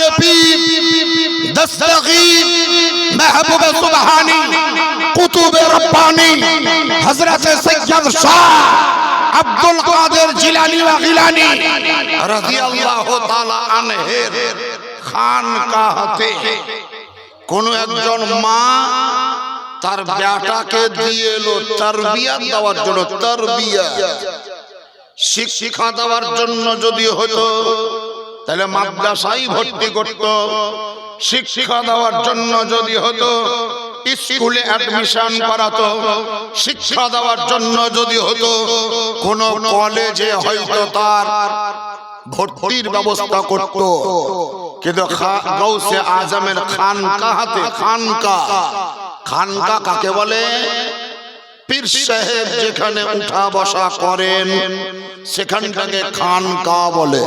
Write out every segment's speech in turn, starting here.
নবী দস্তগি মাহবুব Subhani Qutub Rabbani Hazrat Syed Shah Abdul Qadir Jilani ওয়া গিলানী রাদিয়াল্লাহু তাআলা আনহের খানকাহতে কোন একজন মা তার বেটাকে দিয়ে এলো তারবিয়া দেওয়ার জন্য, তারবিয়া। শিক্ষা দেওয়ার জন্য যদি হতো তাহলে মাদ্রাসায় ভর্তি করত। শিক্ষা দেওয়ার জন্য যদি হতো, স্কুলে অ্যাডমিশন করাতো। শিক্ষা দেওয়ার জন্য যদি হতো, কোন কলেজে হয়তো তার ভর্তির ব্যবস্থা করত। কিন্তু গৌসে আজমের খানকাহাতে খানকা খানকা কাকে বলে? পীর সাহেব যেখানে উঠা বসা করেন, সেখানটাকে খানকা বলে।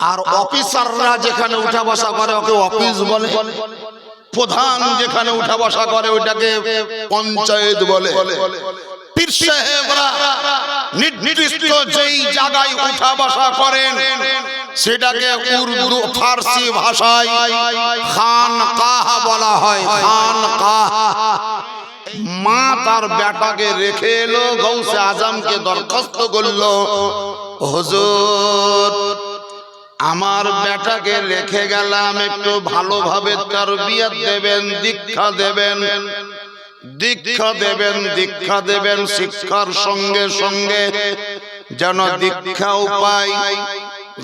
আর অফিসাররা যেখানে উঠা বসা করে ওকে অফিস বলে। প্রধান যেখানে উঠা বসা করে ওইটাকে পঞ্চায়েত বলে। পীর সাহেবরা নির্দিষ্ট যেই জায়গায় উঠা বসা করেন সেটাকে উর্দু ফার্সি ভাষায় খান কাহা বলা হয়। খান কাহা। মা তার বেটাকে রেখে এলো গৌসে আজমকে দরখাস্ত করল। হুজুর আমার বেটাকে রেখে গেলাম, একটু ভালোভাবে তার বিয়ে দেবেন, দীক্ষা দেবেন। দীক্ষা দেবেন দীক্ষা দেবেন শিক্ষার সঙ্গে সঙ্গে। যেন দীক্ষাও পাই।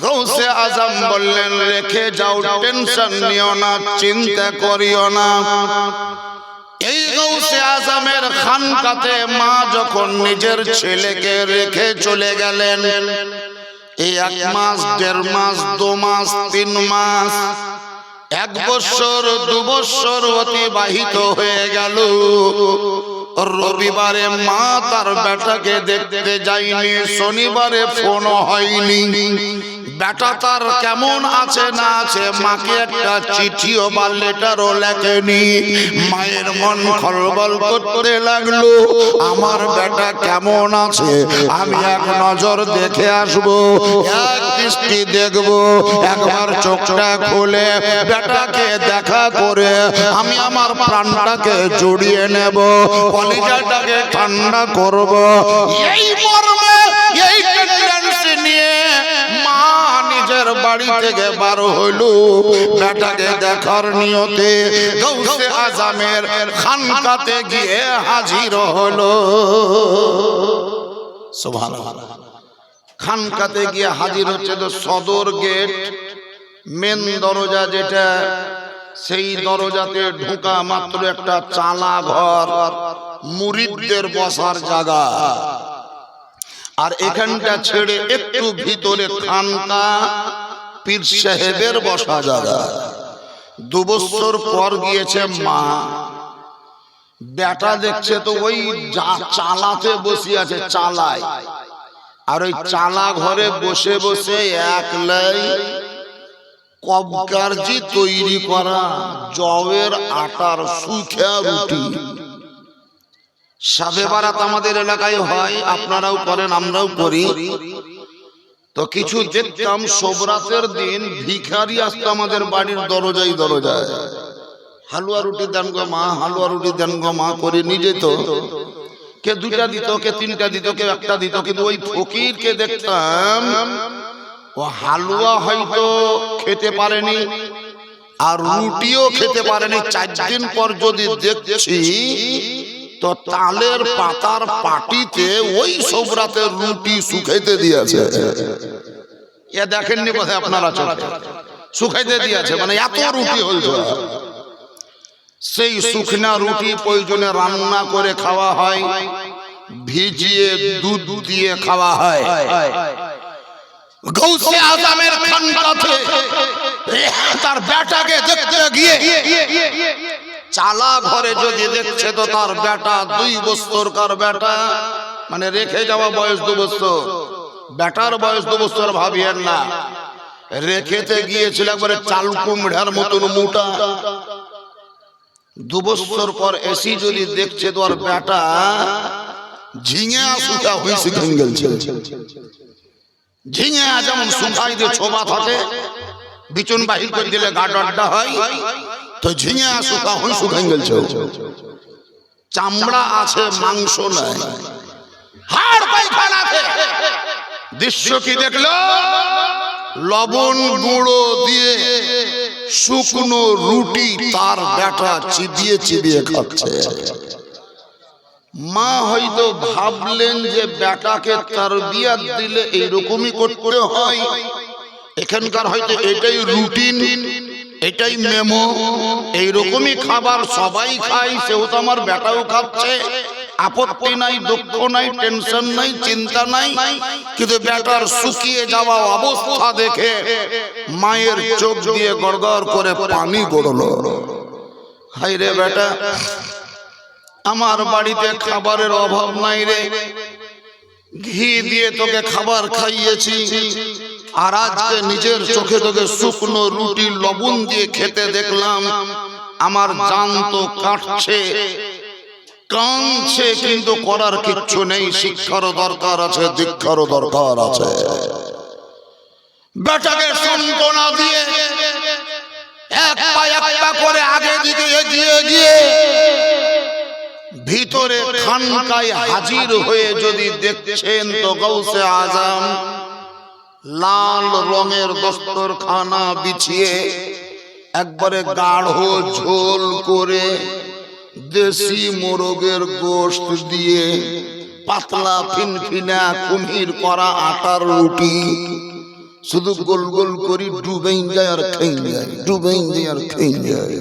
গৌসে আজম বললেন, রেখে যাও, টেনশন নিও না, চিন্তা করিও না। এই গৌসে আজমের খানকাতে মা যখন নিজের ছেলেকে রেখে চলে গেলেন এই এক মাস দেড় মাস দু মাস তিন মাস এক বছর দু বছর অতিবাহিত হয়ে গেল। রবিবারে মা তার বেটাকে দেখতে যাইনি শনিবারে ফোন হয়নি। বেটা তার কেমন আছে না আছে মাকে একটা চিঠিও বা লেটারও লেখেনি। মায়ের মন খলবল করতে লাগল, আমার বেটা কেমন আছে? আমি এক নজর দেখে আসব, এক দৃষ্টি দেখব, একবার চোখটা খুলে বেটাকে দেখা করে আমি আমার প্রাণটাকে জড়িয়ে নেব, কলিজাটাকে ঠান্ডা করব। এই বাড়ি থেকে বার হইল। বেটাকে দেখার নিয়তে গৌসে আজামের খানকাতে গিয়ে হাজির হলো খানকাতে গিয়ে হাজির হচ্ছে তো সদর গেট, মেন দরজা যেটা, সেই দরজাতে ঢোকা মাত্র একটা চালা ঘর, মুরিদদের বসার জায়গা। আর এখানটা ছেড়ে একটু ভিতরে খানকা পীর সাহেবের বসা জায়গা। দু বছর পর গিয়েছে মা। বেটা দেখছে তো ওই চালাতে বসে আছে, চালায়। আর ওই চালা ঘরে বসে বসে একলাই কবকারজি তৈরি করা, জবের আটার সুখা রুটি। সাবে বারাত আমাদের এলাকায় হয়, আপনারাও করেন, আমরাও করি। তো কিছু দেখতাম সোবরাতের দিন ভিখারি আসতো আমাদের বাড়ির দরজায় দরজায়। হালুয়া রুটি দেন গো মা, হালুয়া রুটি দেন গো মা, করে নিজে তো। কে দুটা দিত, কে তিনটা দিত, কে একটা দিত, কিন্তু ওই ফকিরকে দেখতাম, ও হালুয়া হয়তো খেতে পারেনি, আর রুটিও খেতে পারেনি। চার দিন পর যদি দেখছি তো তালের পাতার পাটিতে ওই সোবরাতে রুটি শুকাইতে দিয়েছে। এ দেখেননি কোথায় আপনারা চোখে? শুকাইতে দিয়েছে মানে এত রুটি হয়েছে। সেই শুকনা রুটি প্রয়োজনে রান্না করে খাওয়া হয়, ভিজিয়ে দুধ দিয়ে খাওয়া হয়। গৌসে আজমের খানকাতে তার বেটাকে দেখতে গিয়ে চালা ঘরে যদি দেখছে তো তার বেটা, দুই বছর কার বেটা? মানে রেখে যাওয়া বয়স দু বছর। বেটার বয়স দু বছর ভাবিয়েন না। রেখেতে গিয়েছিল একবারে চাল কুমড়ার মতন মোটা। দু বছর পর এসি যদি দেখছে তো আর বেটা, ঝিঙে সুতা হয়েছে গেলছে ঝিঙে যেমন শুকাই দিয়ে ছোবা থাকে, বিচুন বাহির করে দিলে গাড আড্ডা হয়। তো ঝিঙে শুকা হন শুকাই গেছে চামড়া আছে মাংস নাই। হাড় পাইখানা আছে। দৃশ্য কি দেখল? লবণ গুঁড়ো দিয়ে শুকনো রুটি তার বেটা চিবিয়ে চিবিয়ে খাচ্ছে। মা হয়তো ভাবলেন যে বেটাকে তার বিয়ার দিলে এইরকমই করতে হয়। এখানকার হয়তো এটাই রুটিন। এটাই মেমো। এইরকমই খাবার সবাই খায়, সেও তো আমার বেটাও খাচ্ছে। আপত্তি নাই, দুঃখ নাই, টেনশন নাই, চিন্তা নাই। কিন্তু বেটার শুকিয়ে যাওয়া অবস্থা দেখে মায়ের চোখ দিয়ে গড়গড় করে পানি গড়লো। হাই রে বেটা, আমার বাড়িতে খাবারের অভাব নাই রে। ঘি দিয়ে তোকে খাবার খাইয়েছি। আর আজকে নিজের চোখে তোকে শুকনো রুটি, লবণ দিয়ে খেতে দেখলাম। আমার জান তো কাটছে, কাঁদছে, কিন্তু করার কিচ্ছু নেই, শিক্ষারও দরকার আছে, দীক্ষারও দরকার আছে। বেটাকে সান্ত্বনা দিয়ে এক পা এক পা করে আগে দিকে এগিয়ে গিয়ে ভিতরে খানকায় হাজির হয়ে যদি দেখছেন তো গৌসে আজম লাল রঙের দস্তরখানা বিছিয়ে একবারে গাঢ় ঝোল করে দেশি মোরগের গোশত দিয়ে পাতলা ফিনফিনা কুমির করা আটার রুটি। শুধু গোল গোল করি ডুবেই যায় আর খেয়ে যায়, ডুবেই যায় আর খেয়ে যায়।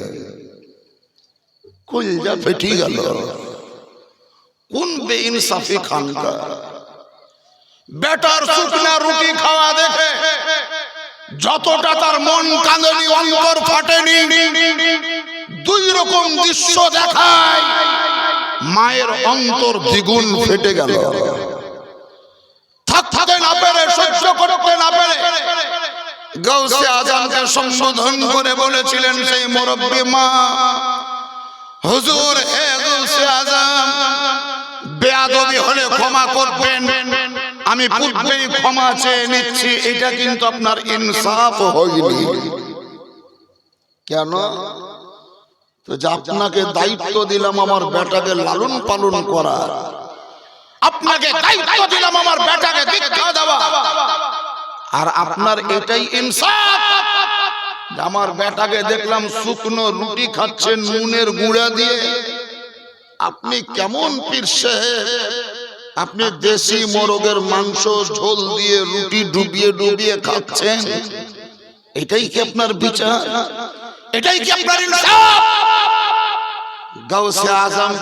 কলজা ফেটি গেল। কোন বেইনসাফি খানকা বেটার শুকনা রুটি খাওয়া দেখে যতটা তার মন কাঁদনি, অন্তর ফাটেনি, দুই রকম দৃশ্য দেখায়। মায়ের অন্তর দ্বিগুণ ফেটে গেল। থাকতে না পেরে, সহ্য করতে না পেরে গৌসে আজমকে সম্বোধন করে বলেছিলেন সেই মুরব্বী মা, হুজুর, হে গৌসে আজম বেয়াদবি হলে ক্ষমা করবেন আমি পূর্বেই ক্ষমা চেয়ে নিচ্ছি এটা কিন্তু আপনার ইনসাফ হয়নি। কেন? তো যে আপনাকে দায়িত্ব দিলাম আমার বেটাকে লালন পালন করা। আপনাকে দায়িত্ব দিলাম আমার বেটাকে দীক্ষা দেওয়া। আর আপনার এটাই ইনসাফ। আমার বেটাকে দেখলাম শুকনো রুটি খাচ্ছেন নুনের গুঁড়া দিয়ে। আপনি কেমন পীর সাহেব? আপনি দেশি মোরগের মাংস, ঝোল দিয়ে রুটি ডুবিয়ে ডুবিয়ে খাচ্ছেন? এটাই কি আপনার বিচার? এটাই কি আপনার গাউসে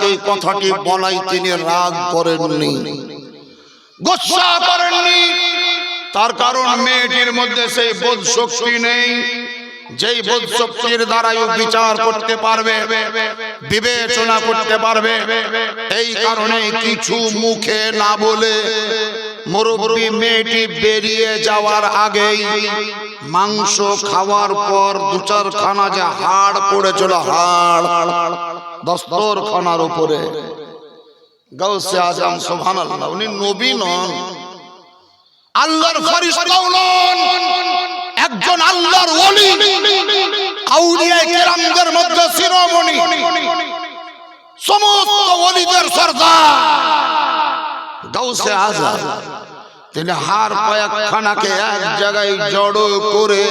এই কথাটি বলাই তিনি রাগ করেননি। করেননি। তার কারণ মেয়েটির মধ্যে সেই বোধ শক্তি নেই। যেই বোধ শক্তির দ্বারাই বিচার করতে পারবে বিবেচনা করতে পারবে এই কারণে কিছু মুখে না বলে মুরব্বী মেয়েটি বেরিয়ে যাওয়ার আগেই মাংস খাওয়ার পর দু চার খানা যে হাড় পড়েছিল হাড় দস্তর খানার উপরে। গাউসে আজম সুবহানাল্লাহ উনি নবী নন আল্লাহর ফেরেশতাও নন। একজন আল্লাহর ওলি। আউলিয়া কেরামদের মধ্যে শিরোমণি। সমস্ত ওলিদের সর্দার। গাউসে আজম তিনি হার কয়েকখানাকে এক জায়গায় জড়ো করে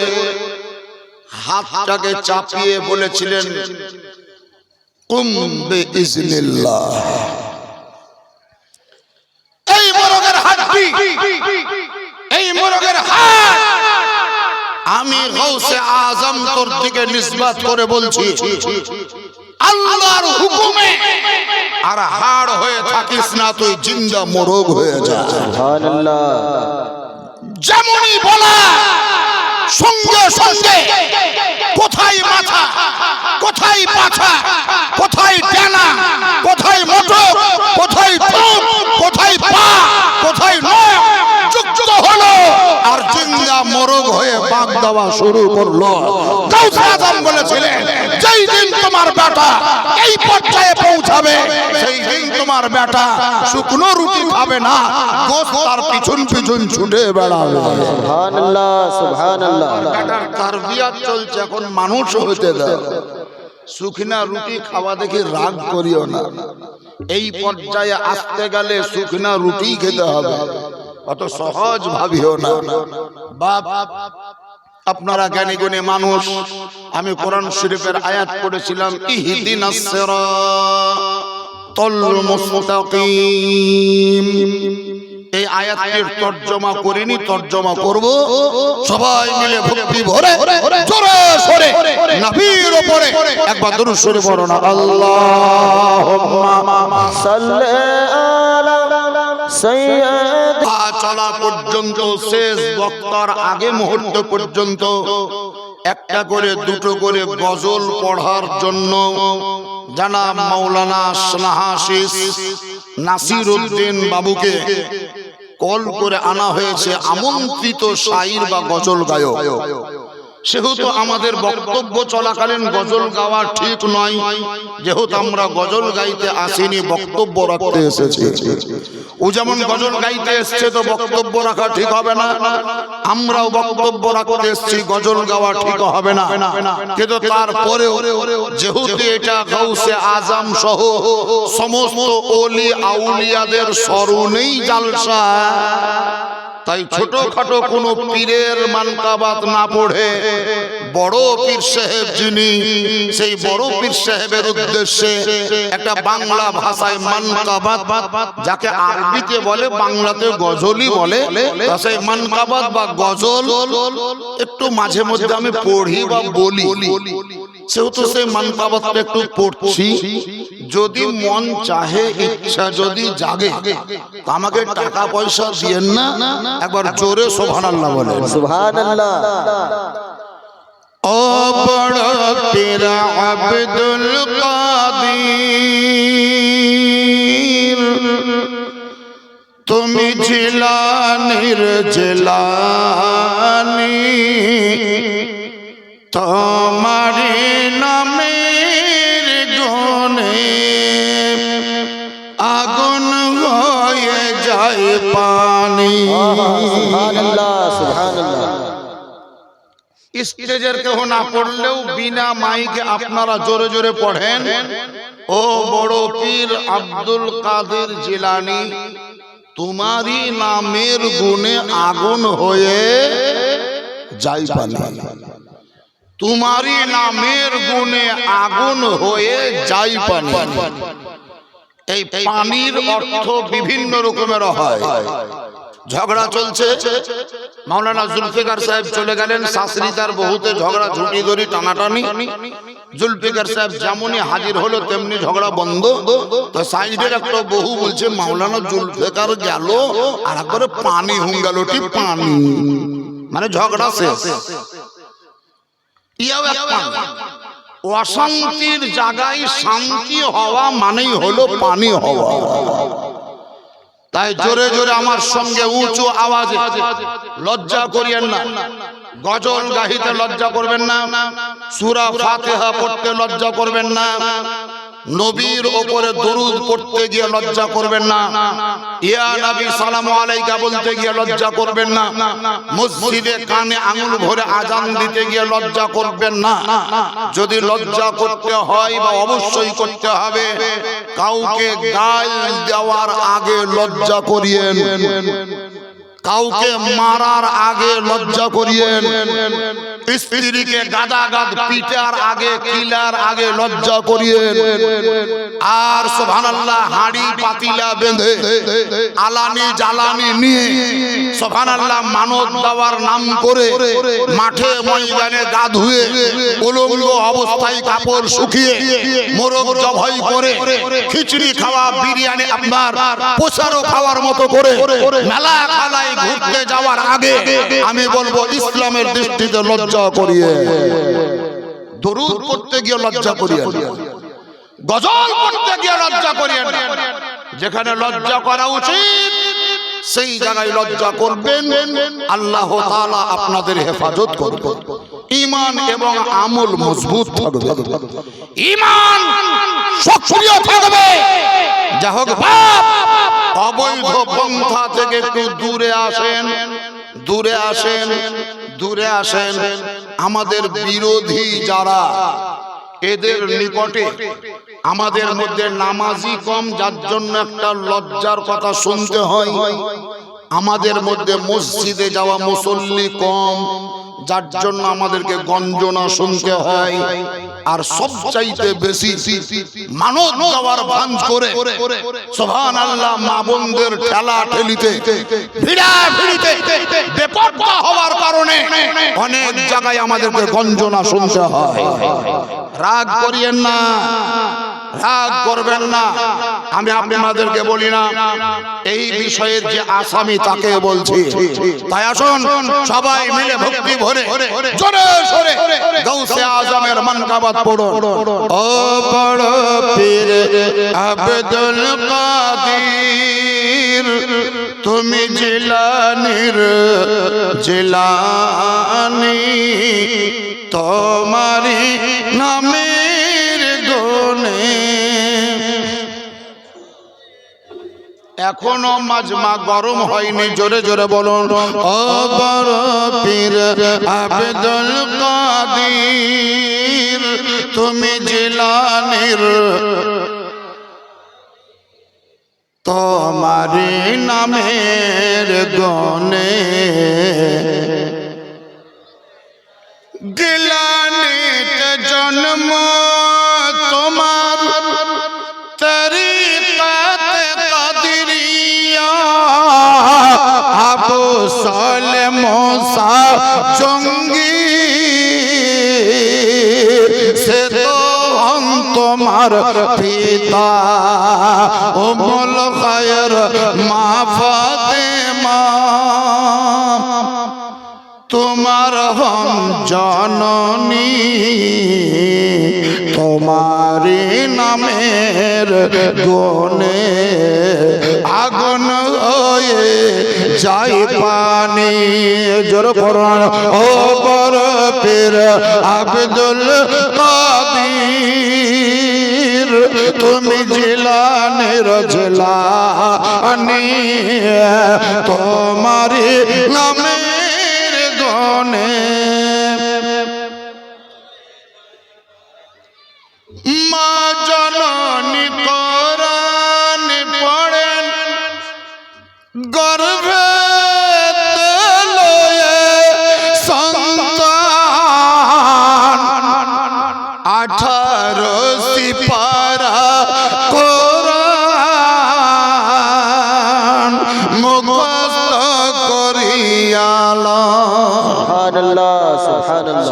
হাতটাকে চাপিয়ে বলেছিলেন, কুম বিইজনিল্লাহ। এই মোরগের হাড্ডি। এই মোরগের হাড়। আমি গৌসে আজম তোর দিকে নিসবত করে বলছি আল্লাহর হুকুমে আর হাড় হয়ে থাকিস না তুই জিন্দা মোরগ হয়ে যা। যেমনই বলা সঙ্গে সঙ্গে কোথায় মাথা কোথায় পাছা কোথায় ডানা কোথায় মোটর কোথায় ঠোঁট কোথায় পা কোথায় নখ যুক্ত হলো আর জিন্দা মোরগ হয়ে বাঁক দেওয়া শুরু করল। গাউসে আজম বলেছিলেন যেই দিন তোমার বেটা এই পর্যায়ে পৌঁছাবে সেই দিন তোমার বেটা শুকনো রুটি খাবে না তার পিছন পিছন ছুটে বেড়াবে। সুবহানাল্লাহ সুবহানাল্লাহ। বেটার তারবিয়াত চলছে এখন মানুষ হতে দাও। শুকনা রুটি খাওয়া দেখে রাগ করিও না। এই পর্যায়ে আসতে গেলে শুকনা রুটি খেতে হবে। অত সহজ ভাবিও না। বাপ আপনারা জ্ঞানী গুণী মানুষ, আমি কোরআন শরীফের আয়াত সিরাতাল মুস্তাকিম এই আয়াতের তর্জমা করিনি, তর্জমা করব। সবাই মিলে ভক্তি ভরে, জোরে সরে, নবীর উপরে একবার দরুদ শরীফ পড়ো না, আল্লাহুম্মা সাল্লি আলা সাইয়্যিদ চলা পর্যন্ত, শেষ বক্তার আগে মুহূর্ত পর্যন্ত একটা করে, দুটো করে গজল পড়ার জন্য জানা মাওলানা স্নাহাশিস নাসির উদ্দিন বাবুকে কল করে আনা হয়েছে আমন্ত্রিত শাইর বা গজল গায়ক। সেহেতু আমাদের বক্তব্য চলাকালীন গজল গাওয়া ঠিক নয়। যেহেতু আমরা গজল গাইতে আসিনি বক্তব্য রাখতে এসেছি। ও যেমন গজল গাইতে এসছে তো বক্তব্য রাখা ঠিক হবে না। আমরাও বক্তব্য রাখতে এসছি গজল গাওয়া ঠিক হবে না। কিন্তু তারপরেও যেহেতু এটা গৌসে আজম সহ সমস্ত ওলি আউলিয়াদের স্মরণেই জালসা। তাই ছোটখাটো কোনো পীরের মানকাবাত না পড়ে। বড় পীর সাহেব যিনি সেই বড় পীর সাহেবের উদ্দেশ্যে একটা বাংলা ভাষায় মানকাবাত যাকে আরবিতে বলে বাংলাতে গজলই বলে। সেই মানকাবাত বা গজল একটু মাঝে মধ্যে আমি পড়ি বা বলি। সেহেতু সেই মানকাবাতটা একটু পড়ছি। যদি মন চাহে ইচ্ছা যদি জাগে আমাকে টাকা পয়সা দিয়েন না। একবার জোরে সোভানাল্লাহ বলে সুবহানাল্লাহ। ও বড় তেরা আব্দুল কাদির। তুমি জিলানির জিলানি। তোমারি স্টেজের কেহ না পড়লেও বিনা মাইকে আপনারা জোরে জোরে পড়েন। ও বড় পীর আব্দুল কাদের জিলানি, তোমারই নামের গুণে আগুন হয়ে যাই তোমারই নামের গুণে আগুন হয়ে যাই পানি। এই পানির অর্থ বিভিন্ন রকমের হয়। ঝগড়া চলছে। মাওলানা জুলফিকার সাহেব চলে গেলেন শাস্ত্রী তার বহুতে ঝগড়া, ঝুটি ধরি, টানাটানি। জুলফিকার সাহেব যেমনই হাজির হলো, তেমনি ঝগড়া বন্ধ। তো সাইডের একটা বহু বলছে, মাওলানা জুলফিকার গেল আর একবারে পানি হুঙ্গালোটি, পানি। মানে ঝগড়া শেষ। ইয়াও এক। অশান্তির জায়গায় শান্তি হওয়া মানেই হলো পানি হওয়া। তাই জোরে জোরে আমার সঙ্গে উঁচু আওয়াজে লজ্জা করিয়েন না। গজল গাহিতে লজ্জা করবেন না। সুরা ফাতেহা পড়তে লজ্জা করবেন না। নবীর ওপরে দরুদ পড়তে গিয়ে লজ্জা করবেন না। ইয়া নবী সালামু আলাইকা বলতে গিয়ে লজ্জা করবেন না। মসজিদে কানে আঙুল ভরে আজান দিতে গিয়ে লজ্জা করবেন না। যদি লজ্জা করতে হয় বা অবশ্যই করতে হবে, কাউকে গাল দেওয়ার আগে লজ্জা করিয়েন। কাউকে মারার আগে লজ্জা করিয়েন। স্ত্রীকে গাদা গাদ পিটার আগে কিলার আগে লজ্জা করিয়েন। আর সুবহানাল্লাহ হাড়ি পাতিলা বেঁধে আলানি জ্বালানি নিয়ে সুবহানাল্লাহ মানত দেওয়ার নাম করে মাঠে ময়দানে গা ধুয়ে উলঙ্গ অবস্থায় কাপড় শুকিয়ে মোরগ জবাই করে খিচুড়ি খাওয়া বিরিয়ানি আপনার পোষারও খাওয়ার মতো করে মেলা খালায় ঘুরতে যাওয়ার আগে আমি বলব, ইসলামের দৃষ্টিতে লজ্জা করিয়ে। দরুদ পড়তে গিয়ে লজ্জা করিয়ে গজল পড়তে গিয়ে লজ্জা করিয়ে যেখানে লজ্জা করা উচিত সেই জায়গায় লজ্জা করবেন। আল্লাহ তাআলা আপনাদের হেফাজত করবে ইমান এবং আমল মজবুত ঈমান সক্রিয় থাকবে। যা হোক বাপ অবৈধ পন্থা থেকে একটু দূরে আসেন দূরে আসেন দূরে আসেন। আমাদের বিরোধী যারা, এদের নিকটে আমাদের মধ্যে নামাজি কম, যার জন্য একটা লজ্জার কথা শুনতে হয়। আমাদের মধ্যে মসজিদে যাওয়া মুসল্লি কম। যার জন্য আমাদেরকে গঞ্জনা শুনতে হয়। আর সবচাইতে বেশি মানব যাওয়ার ভান করে সোহান আল্লাহ মা বোনদের ঠেলা ঠেলিতে হওয়ার কারণে অনেক জায়গায় আমাদেরকে গঞ্জনা শুনতে হয়। রাগ করিয়েন না। রাগ করবেন না। আমি আপনাদেরকে বলি না, এই বিষয়ের যে আসামি তাকে বলছি। তাই আসুন, সবাই মিলে ভক্তি ভরে, জোরে সরে, গৌসে আজমের মনকাবাত পড়ুন। ও বড় পীর আব্দুল কাদির, তুমি জিলানির জিলানি তোমারি নামের এখনও মাজমা গরম হয়নি। জোরে জোরে বলুন। আবেদুল কাদির, তুমি জিলানির তোমারি নামের গনে। গিলানিতে জন্ম তোমার জঙ্গি সে তো তোমার পিতা ও খায়র মা ফাতেমা। তোমার হম জননী তোমারি নামের গুণে আগুন হয়ে যাই পানি। জোর করুন, ও বড় পীর আব্দুল কাদির, তুমি জিলানের জিলানি তোমারি নামের গনে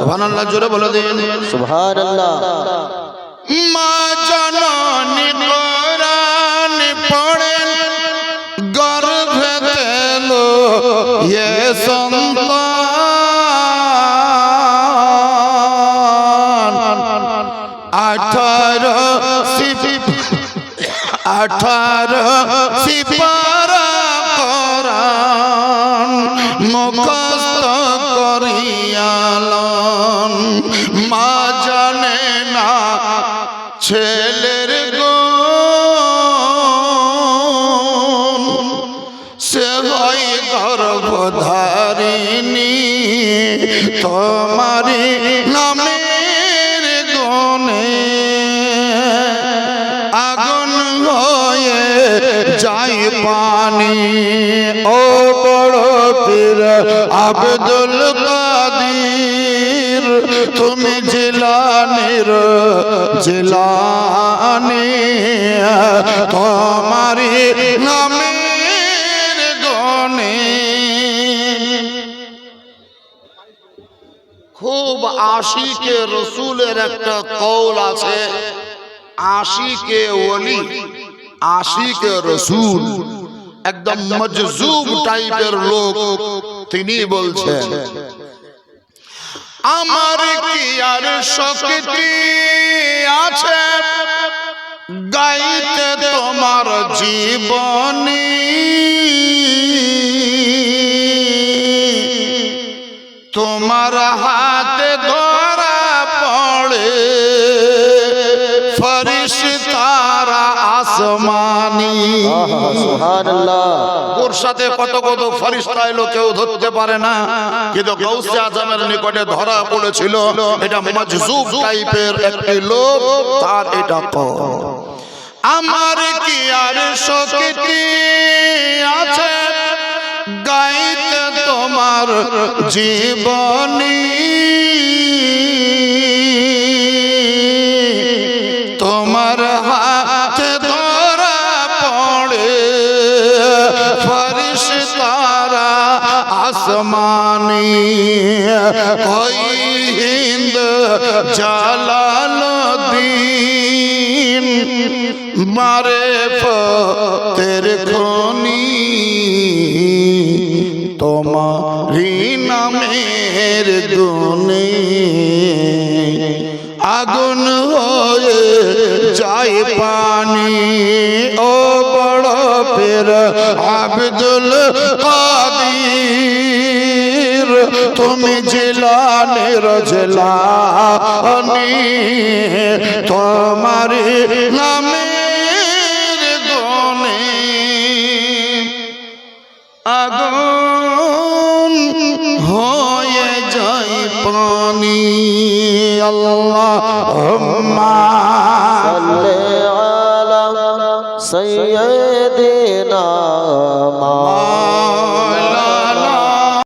সুবহানাল্লাহ জোরে বলে দিন। সুবহানাল্লাহ। মা জননী কোরআন পড়েন গর্ভে তেলো ইয়ে সন্তান আব্দুল কাদির, তুমি জিলানির জিলানি তোমারি নামের গনে খুব আশিকে রসুলের একটা কৌল আছে, আশিকে ওলি, আশিকে রসুল। একদম মজজুব টাইপের লোক। তিনি বলছেন আমার কি আর শক্তি আছে? গাইতে তোমার জীবনী। তোমার হাতে ধরা পড়ে ফরিশ তারা আসমানি। সাথে কত কত ফরিস্তা এলো, কেউ ধরতে পারে না। কিন্তু গৌসে আজমের নিকটে ধরা পড়েছিল। এটা মজজুব টাইপের একটি লোক তার এটা আমার কি আর শক্তি আছে? গাইতে তোমার জীবনী। ওই হিন্দ জালালুদ্দিন মারে তের খনি তোমারি নামের গুনে আগুন হয়ে যায় পানি। ও বড় ফের আব্দুল কাদির তুমি জিলানের জলানি তোমার গনে আগুন হয়ে যায় পানি। আল্লাহ